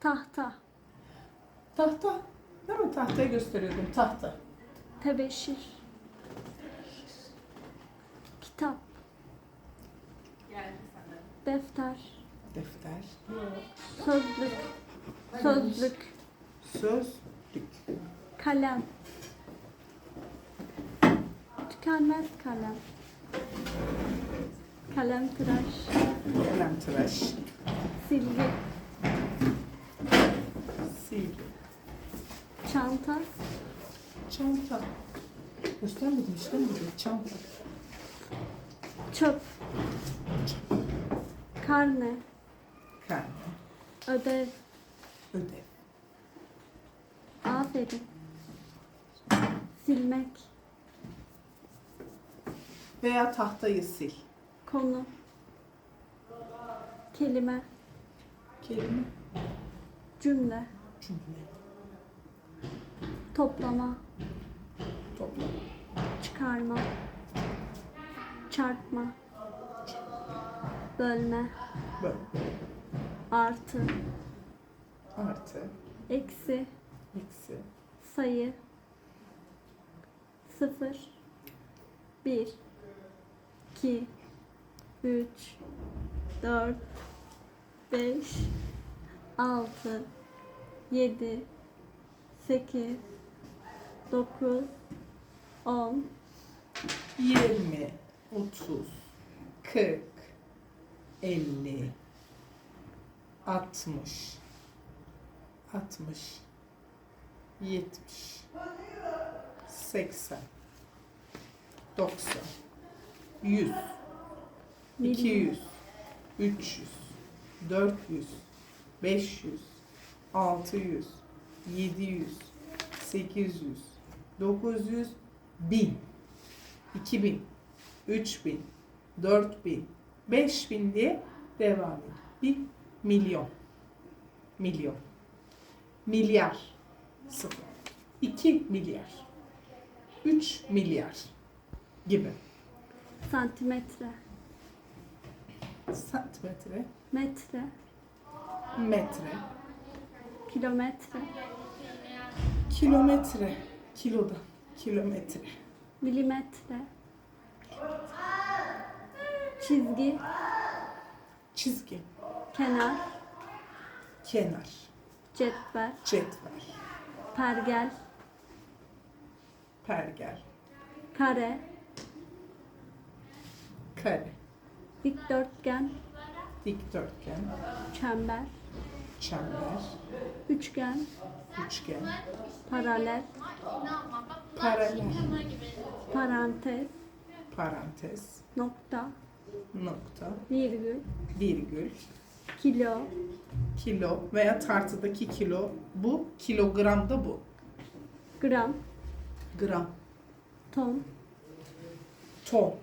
Tahta. Tahta. Değil mi? Tahtayı gösteriyordum. Tahta. Tebeşir. Kitap. Defter. Defter. Sözlük. Sözlük. Söz. Kalem. Tükenmez kalem. Kalem tıraş. Kalem tıraş. Silgi. Çanta. Çanta. Göstermedim işte mi? Çanta. Çöp. Karne. Karne. Ödev. Ödev. Aferin. Silmek. Veya tahtayı sil. Konu. Kelime. Kelime. Cümle. Cümle. Toplama. Toplama. Çıkarma. Çarpma. Bölme. Böyle. Artı. Artı. Eksi. Eksi. Sayı. Sıfır. Bir. iki, Üç. Dört. Beş. Altı. Yedi. Sekiz. Dokuz. On. 20, 30, 40, 50, 60, 60, 70, 80, 90, 100, 200, 300, 400, 500, 600, 700, 800, 900, 1000. 2000, 3000, 4000, 5000 diye devam ediyor. Bir milyon. Milyon. Milyar. Sıfır. 2 milyar. 3 milyar gibi. Santimetre. Santimetre, Metre. metre, Kilometre. kilometre, kiloda, kilometre, Milimetre. Çizgi. çizgi, Kenar. kenar, Cetvel. cetvel, Pergel. pergel, Kare. kare, Dikdörtgen. dikdörtgen, Çember. Çember, Üçgen. üçgen, Paralel. paralel, Parantez. parantez, Nokta. nokta, Virgül. virgül, Kilo. kilo veya tartıdaki kilo bu, kilogramda bu. Gram. Gram, Ton. ton.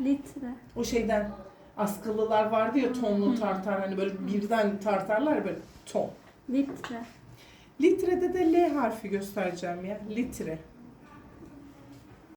Litre. O şeyden askılılar vardı ya tonlu tartar hani böyle birden tartarlar böyle ton. Litre. Litrede de L harfi göstereceğim ya. Litre.